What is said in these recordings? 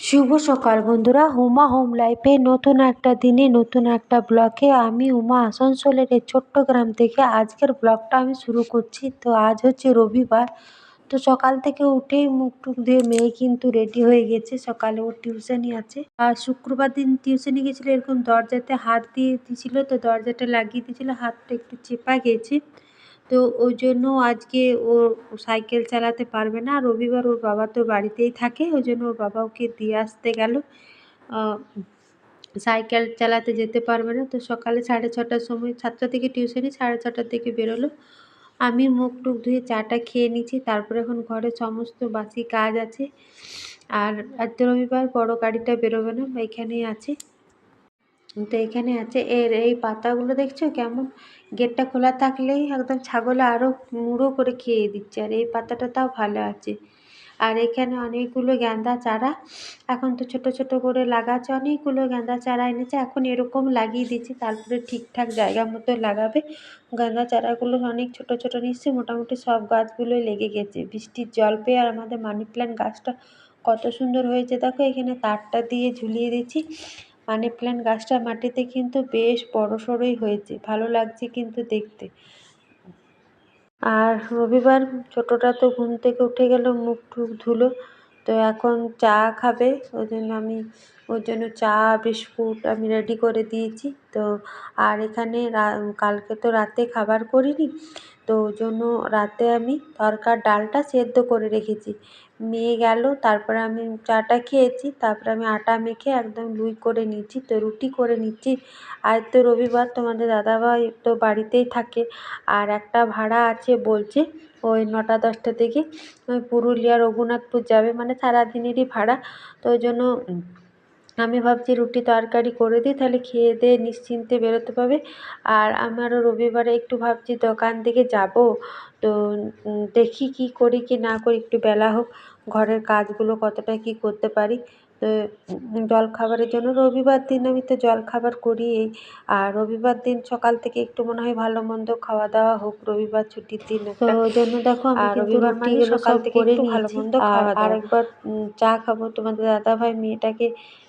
শুভ সকাল বন্ধুরা। হুমা হোম লাইফে নতুন একটা দিনে, নতুন একটা ব্লকে আমি উমা আসানসোলের এই ছোট্ট গ্রাম থেকে আজকের ব্লগটা আমি শুরু করছি। তো আজ হচ্ছে রবিবার। তো সকাল থেকে উঠেই মুখ টুক দিয়ে মেয়ে কিন্তু রেডি হয়ে গেছে। সকালে ওর টিউশনই আছে। আর শুক্রবার দিন টিউশনি গেছিল, এরকম দরজাতে হাত দিয়ে দিয়েছিল, তো দরজাটা লাগিয়ে দিয়েছিল, হাতটা একটু চেপা গেছে। তো ওই জন্য আজকে ও সাইকেল চালাতে পারবে না। রবিবার ওর বাবা তো বাড়িতেই থাকে, ওই জন্য ওর বাবা ওকে দিয়ে আসতে গেল। সাইকেল চালাতে যেতে পারবে না। তো সকালে সাড়ে ছটার সময়, সাতটা থেকে টিউশনি সাড়ে ছটার দিকে বেরোলো। আমি মুখ টুক ধুয়ে চাটা খেয়ে নিচ্ছি। তারপরে এখন ঘরে সমস্ত বাসি কাজ আছে। আর আজ রবিবার বড় গাড়িটা বেরোবে না এখানেই আছে। তো এখানে আছে, এর এই পাতাগুলো দেখছ কেমন? গেটটা খোলা থাকলেই একদম ছাগলে আরও মুড়ো করে খেয়ে দিচ্ছে, আর এই পাতাটা তাও ভালো আছে। আর এখানে অনেকগুলো গ্যাঁদা চারা, এখন তো ছোট ছোট করে লাগাচ্ছে, অনেকগুলো গ্যাঁদা চারা এনেছে, এখন এরকম লাগিয়ে দিচ্ছি, তারপরে ঠিকঠাক জায়গা মতো লাগাবে। গাঁদা চারাগুলো অনেক ছোট ছোট নিচ্ছে, মোটামুটি সব গাছগুলোই লেগে গেছে। বৃষ্টির জল পেয়ে আর আমাদের মানি প্ল্যান্ট গাছটা কত সুন্দর হয়েছে, দেখো এখানে তারটা দিয়ে ঝুলিয়ে দিচ্ছি। মানি প্ল্যান্ট গাছটা মাটিতে কিন্তু বেশ বড় সড়ই হয়েছে। ভালো লাগছে কিন্তু দেখতে। আর রবিবার ছোটটা তো ঘুম থেকে উঠে গেল মুখ টুক ধুলো। তো এখন চা খাবে ওই জন্য আমি, ওর জন্য চা, বিস্কুট আমি রেডি করে দিয়েছি। তো আর এখানে কালকে তো রাতে খাবার করিনি, তো ওই জন্য রাতে আমি তরকার ডালটা সেদ্ধ করে রেখেছি। মেয়ে গেল, তারপরে আমি চাটা খেয়েছি, তারপরে আমি আটা মেখে একদম লুই করে নিচ্ছি তো রুটি করে নিচ্ছি। আজ তো রবিবার, তোমাদের দাদাভাই তো বাড়িতেই থাকে, আর একটা ভাড়া আছে বলছে ওই নটা দশটা থেকে ওই পুরুলিয়া রঘুনাথপুর যাবে মানে সারাদিনেরই ভাড়া। তো ওই জন্য আমি ভাবছি রুটি তরকারি করে দিই, তাহলে খেয়ে দিয়ে নিশ্চিন্তে বেরোতে পারবে। আর আমারও রবিবারে একটু ভাবছি দোকান থেকে যাব। তো দেখি কি করি কি না করি, একটু বেলা হোক, ঘরের কাজগুলো কতটা কি করতে পারি। জলখাবারের জন্য রবিবার দিন আমি তো জলখাবার করি এই আর রবিবার দিন সকাল থেকে একটু মনে হয় ভালো মন্দ খাওয়া দাওয়া হোক রবিবার ছুটির দিন তো ওই জন্য দেখো আর রবিবার মানে সকাল থেকে একটু ভালো মন্দ খাওয়া আর একবার চা খাব তোমাদের দাদাভাই মেয়েটাকে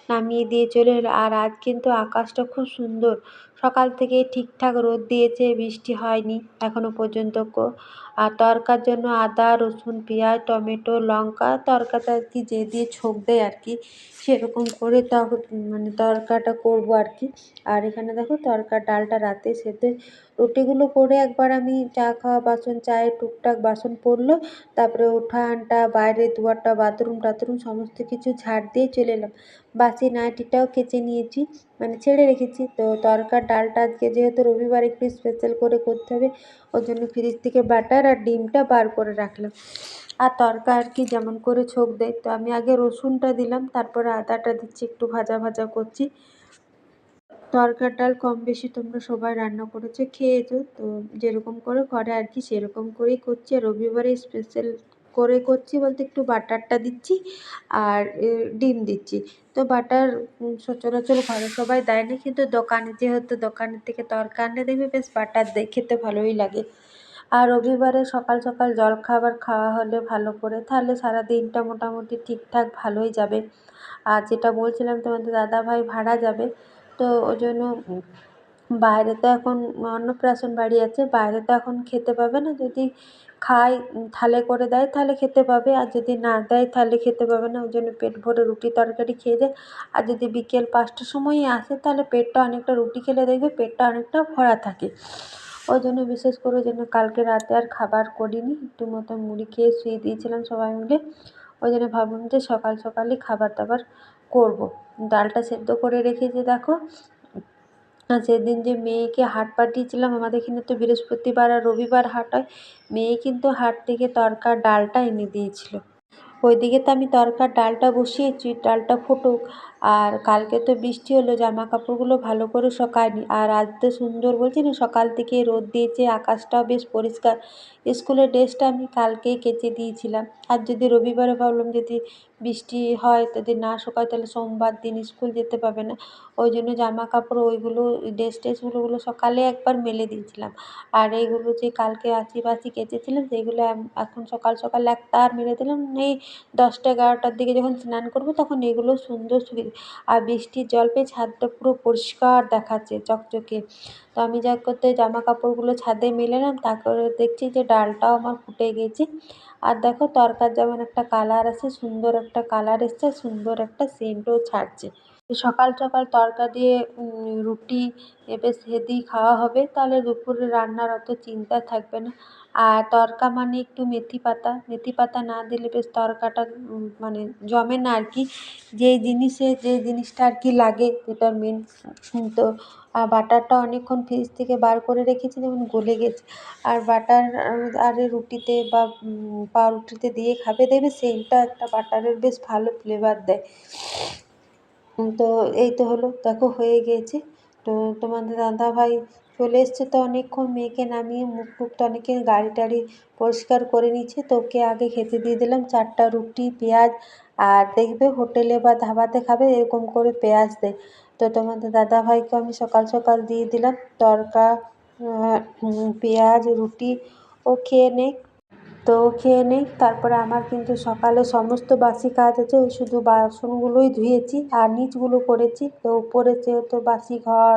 নামিয়ে দিয়ে চলে এলো। আর আজ কিন্তু আকাশটা খুব সুন্দর। সকাল থেকে ঠিকঠাক রোদ দিয়েছে, বৃষ্টি হয়নি এখনও পর্যন্ত আর তরকার জন্য আদা, রসুন, পেঁয়াজ, টমেটো, লঙ্কা, তরকাটা আর কি যে দিয়ে ছোঁক দেয় আর কি, সেরকম করে মানে তরকাটা করব আর কি। আর এখানে দেখো তরকার ডালটা রাতে সেতে রুটিগুলো করে একবার আমি চা খাওয়া বাসন, চায়ের টুকটাক বাসন পড়ল, তারপরে উঠানটা, বাইরে দুয়ারটা, বাথরুম, টাথরুম, সমস্ত কিছু ঝাড় দিয়ে চলে এলাম। বাসি নাইটিটাও কেচে নিয়েছি। মানে ছেড়ে রেখেছি। তো তরকার ডালটা আজকে যেহেতু রবিবার একটু স্পেশাল করে করতে হবে ওই জন্য ফ্রিজ থেকে বাটার আর ডিমটা বার করে রাখলাম। আর তরকা আর কি যেমন করে ছোক দেয়, তো আমি আগে রসুনটা দিলাম, তারপরে আদাটা দিচ্ছি, একটু ভাজা ভাজা করছি। তরকার ডাল কম বেশি তোমরা সবাই রান্না করেছ, খেয়েছো, তো যেরকম করে ঘরে আর কি সেরকম করেই করছি। আর রবিবারে স্পেশাল করে করছি বলতে একটু বাটারটা দিচ্ছি আর ডিম দিচ্ছি। তো বাটার সচরাচর ঘরে সবাই দেয় না, কিন্তু দোকানে যেহেতু দোকানের থেকে তরকা আনলে দেখবে বেশ বাটার দেয় খেতে ভালোই লাগে। আর রবিবারে সকাল সকাল জলখাবার খাওয়া হলে ভালো করে, তাহলে সারা দিনটা মোটামুটি ঠিকঠাক ভালোই যাবে। আর যেটা বলছিলাম তোমাদের দাদাভাই ভাড়া যাবে, তো ওই জন্য বাইরে তো এখন অন্নপ্রাশন বাড়ি আছে, বাইরে তো এখন খেতে পাবে না যদি খায় থালে করে দেয় তাহলে খেতে পাবে। আর যদি না দেয় তাহলে খেতে পাবে না। ওই জন্য পেট ভরে রুটি তরকারি খেয়ে যায় আর যদি বিকেল পাঁচটার সময়ই আসে, তাহলে পেটটা অনেকটা রুটি খেলে দেখবে পেটটা অনেকটা ভরা থাকে। ওই জন্য বিশেষ করে ওই জন্য কালকে রাতে আর খাবার করিনি। একটু মতো মুড়ি খেয়ে শুয়ে দিয়েছিলাম সবাই মিলে। ওই জন্য ভাবলাম যে সকাল সকালই খাবার দাবার করব। ডালটা সেদ্ধ করে রেখেছি, দেখো। সেদিন যে মেয়েকে হাট পাঠিয়েছিলাম, আমাদের এখানে তো বৃহস্পতিবার আর রবিবার হাট হয়, মেয়ে কিন্তু হাট থেকে তরকা ডালটা এনে দিয়েছিল। ওইদিকে তো আমি তরকার ডালটা বসিয়েছি ডালটা ফুটুক। আর কালকে তো বৃষ্টি হলো জামা কাপড়গুলো ভালো করে শোকায়নি। আর আজ তো সুন্দর বলছি না, সকাল থেকে রোদ দিয়েছে, আকাশটাও বেশ পরিষ্কার। স্কুলের ড্রেসটা আমি কালকেই কেচে দিয়েছিলাম। আর যদি রবিবারে ভাবলাম যদি বৃষ্টি হয়, যদি না শুকায়, তাহলে সোমবার দিন স্কুল যেতে পারবে না। ওই জন্য জামা কাপড় ওইগুলো, ড্রেস ট্রেসগুলোগুলো সকালে একবার মেলে দিয়েছিলাম। আর এইগুলো যে কালকে আঁচি বাঁচি কেচেছিলাম, সেইগুলো এখন সকাল সকাল এক তার মেলে দিলাম। এই দশটা এগারোটার দিকে যখন স্নান করব, তখন এগুলো সুন্দর সুবি আর বৃষ্টির জল পেয়ে ছাদটা পুরো পরিষ্কার দেখাচ্ছে চকচকে। তো আমি যা করতে জামা কাপড়গুলো ছাদে মেলালাম, তারপরে দেখছি যে ডালটাও আমার ফুটে গেছে। আর দেখো, তরকার যেমন একটা কালার আছে সুন্দর একটা কালার এসছে, সুন্দর একটা সেন্টও ছাড়ছে। সকাল সকাল তড়কা দিয়ে রুটি বেশ হেভি খাওয়া হবে, তাহলে দুপুরে রান্নার অত চিন্তা থাকবে না। আর তড়কা মানে একটু মেথি পাতা। মেথি পাতা না দিলে বেশ তড়কাটা মানে জমে না আর কি। যেই জিনিসে, যে জিনিসটা আর কি লাগে, যেটা মেন তো আর বাটারটা অনেকক্ষণ ফ্রিজ থেকে বার করে রেখেছি, যেমন গলে গেছে। আর বাটার, আর রুটিতে বা পাউরুটিতে দিয়ে খাবে, দেখবে সেন্টটা একটা বাটারের বেশ ভালো ফ্লেভার দেয়। তো এই তো হলো, দেখো হয়ে গিয়েছে। তো তোমাদের দাদাভাই চলে এসছে তো অনেকক্ষণ, মেয়েকে নামিয়ে মুখ তো অনেকে গাড়ি টাড়ি পরিষ্কার করে নিচ্ছে। তো ওকে আগে খেতে দিয়ে দিলাম, চারটা রুটি, পেঁয়াজ, আর দেখবে হোটেলে বা ধাবাতে খাবে, এরকম করে পেঁয়াজ দেয়। তো তোমাদের দাদাভাইকে আমি সকাল সকাল দিয়ে দিলাম তড়কা পেঁয়াজ, রুটি, ও খেয়ে নেয় তো খেয়ে নেই। তারপরে আমার কিন্তু সকালে সমস্ত বাসি কাজ আছে, ওই শুধু বাসনগুলোই ধুয়েছি আর নিচগুলো করেছি। তো উপরে যেহেতু বাসি ঘর,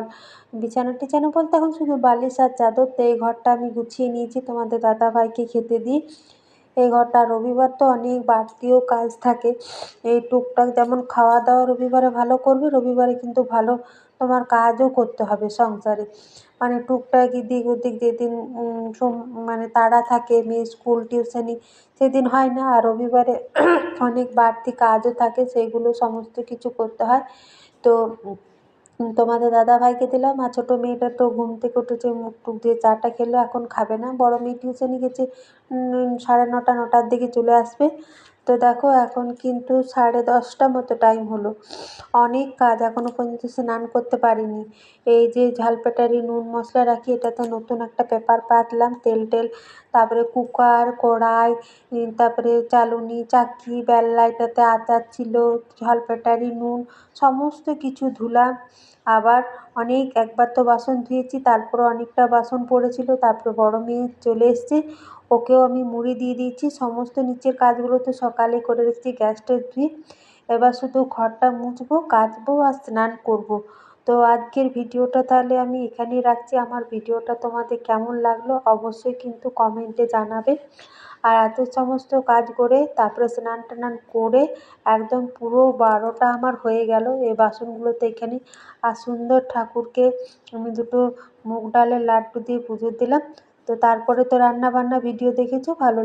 বিছানা টিছানা বলতে এখন শুধু বালিশ আর চাদর, তো এই ঘরটা আমি গুছিয়ে নিয়েছি তোমাদের দাদাভাইকে খেতে দিই এই ঘরটা রবিবার তো অনেক বাড়তিও কাজ থাকে। এই টুকটাক যেমন খাওয়া দাওয়া রবিবারে ভালো করবে, রবিবারে কিন্তু ভালো তোমার কাজও করতে হবে সংসারে। মানে টুকটাক এদিক ওদিক যেদিন মানে তাড়া থাকে, মেয়ে স্কুল টিউশনি সেদিন হয় না। আর রবিবারে অনেক বাড়তি কাজও থাকে সেইগুলো সমস্ত কিছু করতে হয়। তো তোমাদের দাদাভাইকে দিলাম। আর ছোটো মেয়েটা তো ঘুম থেকে উঠেছে, মুখ টুক দিয়ে চাটা খেলো, এখন খাবে না। বড় মেয়ে টিউশনি গেছে সাড়ে নটা, নটার দিকে চলে আসবে। তো দেখো এখন কিন্তু সাড়ে দশটা মতো টাইম হলো। অনেক কাজ এখনও পর্যন্ত স্নান করতে পারিনি। এই যে ঝালপেটারি নুন মশলা রাখি, এটাতে নতুন একটা পেপার পাতলাম, তেল টেল, তারপরে কুকার, কড়াই তারপরে চালুনি, চাকি, বেল্লা, এটাতে আচার ছিল ঝালপেটারি নুন, সমস্ত কিছু ধুলাম। আবার অনেক একবার তো বাসন ধুয়েছি তারপরে অনেকটা বাসন পড়েছিল, তারপরে বড় মেয়ে চলে এসছে, ওকেও আমি মুড়ি দিয়ে দিয়েছি, সমস্ত নিচের কাজগুলো তো সকালে করে রেখেছি গ্যাস ট্যাস ধুয়ে এবার শুধু ঘরটা মুছবো, কাচবো আর স্নান করব। তো আজকের ভিডিওটা তাহলে আমি এখানেই রাখছি, আমার ভিডিওটা তোমাদের কেমন লাগল অবশ্যই কিন্তু কমেন্টে জানাবে। আর এত সমস্ত কাজ করে, তারপরে স্নান টান করে একদম পুরো বারোটা আমার হয়ে গেল এই বাসনগুলোতে এখানে। আর সুন্দর ঠাকুরকে আমি দুটো মুগ ডালের লাড্ডু দিয়ে পুজো দিলাম। তো তারপরে তো রান্না বান্না ভিডিও দেখেছ? ভালো